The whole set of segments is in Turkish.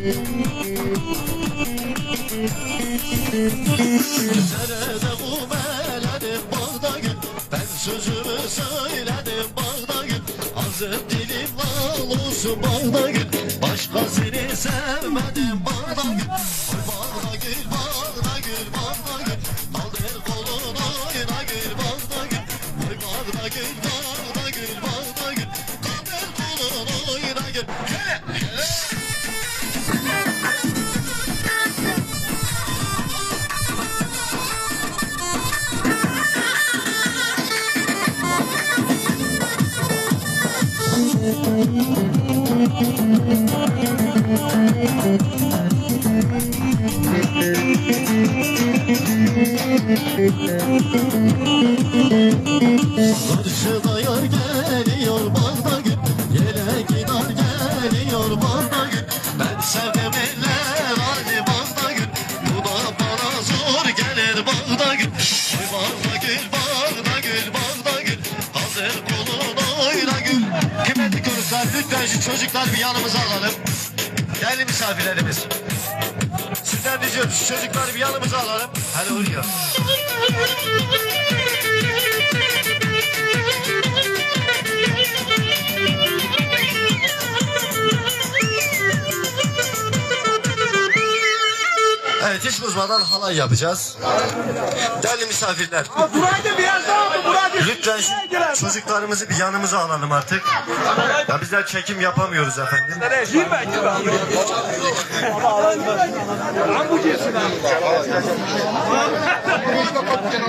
Nerede kumeledim bağda gül Ben sözümü söyledim bağda gül Ağzım dilim lal olsun bağda gül Başkasını sevmedim bağda Karşıda geliyor bağda gül. Yele gider geliyor bağda gül. Ben sevdim çocuklar bir yanımıza alalım. Değerli misafirlerimiz. Sizden diyeceğim şu çocukları bir yanımıza alalım. Hadi oraya Hiç bozmadan halay yapacağız. Değerli misafirler. Burayı biraz daha mı? Burayı Lütfen şu çocuklarımızı bir yanımıza alalım artık. Ya bizler çekim yapamıyoruz efendim. Girme girme. Lan bu girsin ha. Yaptırdı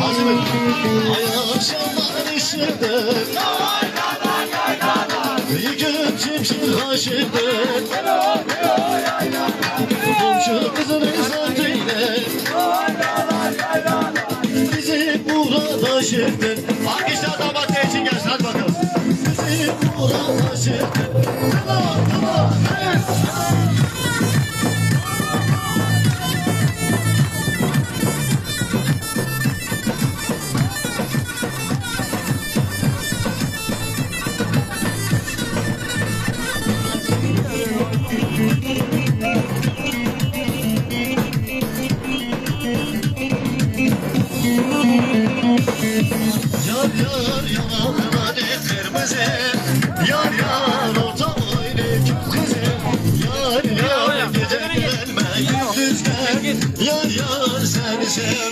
Hazmet Ayakşamlar işinde Yıkıp çimşir haşinde Komşu kızın izzetiyle Bizi burada şirkten Alkışla adam için gelsin hadi bakalım Bizi burada şirkten Tamam tamam evet myself.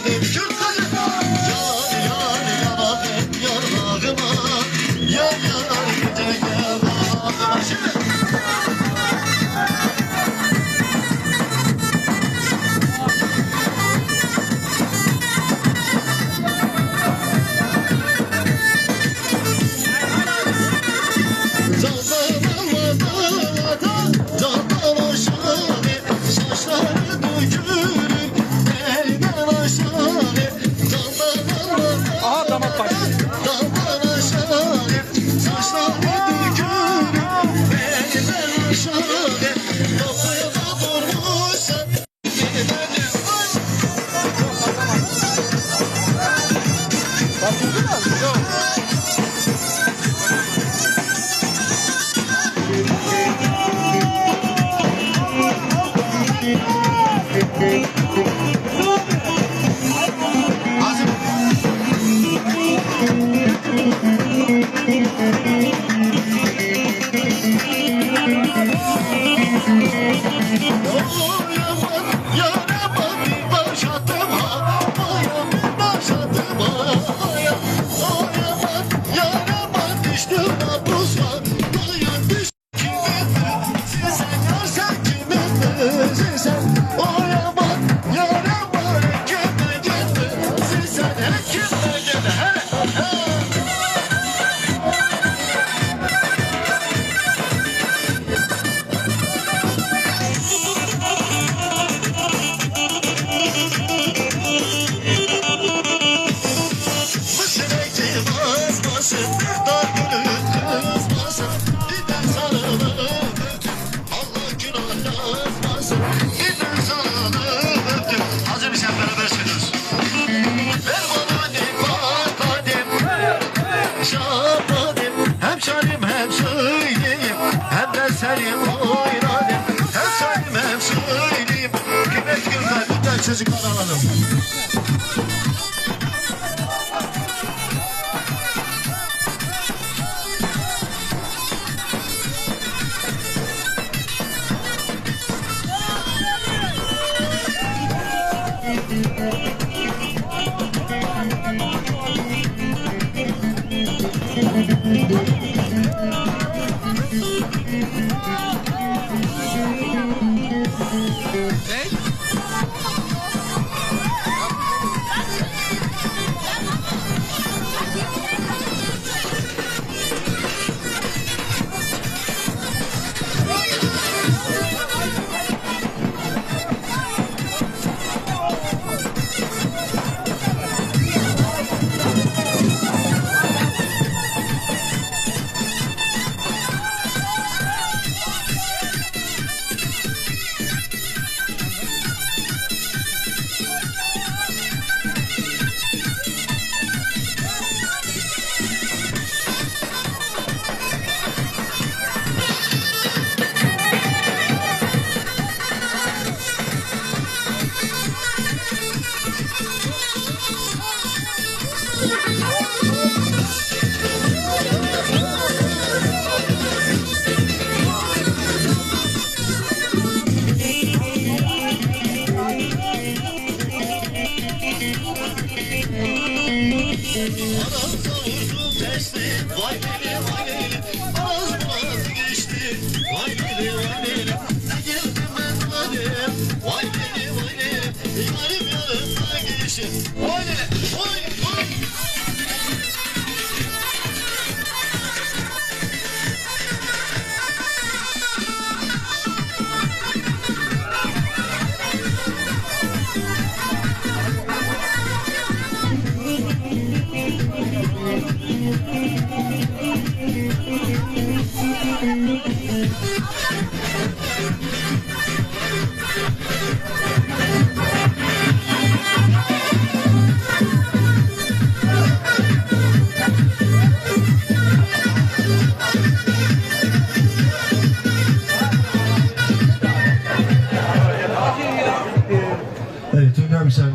Thank.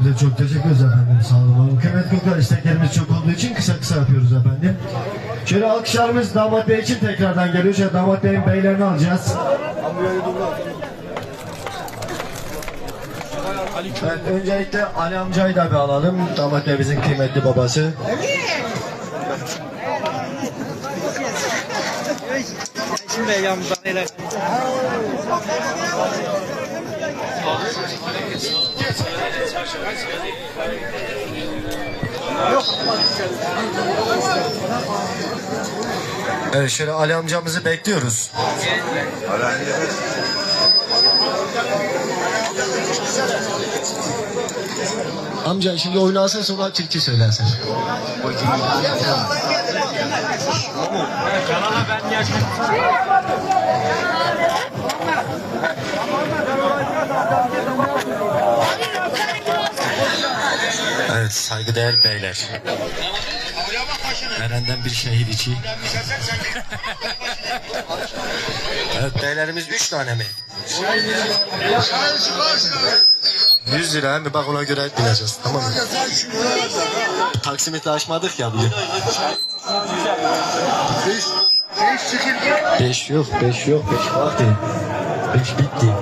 Misafirimize çok teşekkür ederiz efendim. Sağ olun. Kıymetli konuklar isteklerimiz çok olduğu için kısa kısa yapıyoruz efendim. Şöyle alkışlarımız damat bey için tekrardan geliyor. Şöyle damat beyin beylerini alacağız. Evet, öncelikle Ali amcayı da bir alalım. Damat bey bizim kıymetli babası. Şimdi yanımızdan ele. Evet şöyle Ali amcamızı bekliyoruz. Amca şimdi oynasın sonra türkü söylersin. Evet saygıdeğer beyler. Eren'den bir şehir içi. evet beylerimiz üç tane mi? 100 lira mi? Bak ona göre bileceğiz. Tamam mı? Taksimeti aşmadık ya bugün. Beş yok, beş yok, beş vakti. Beş bitti.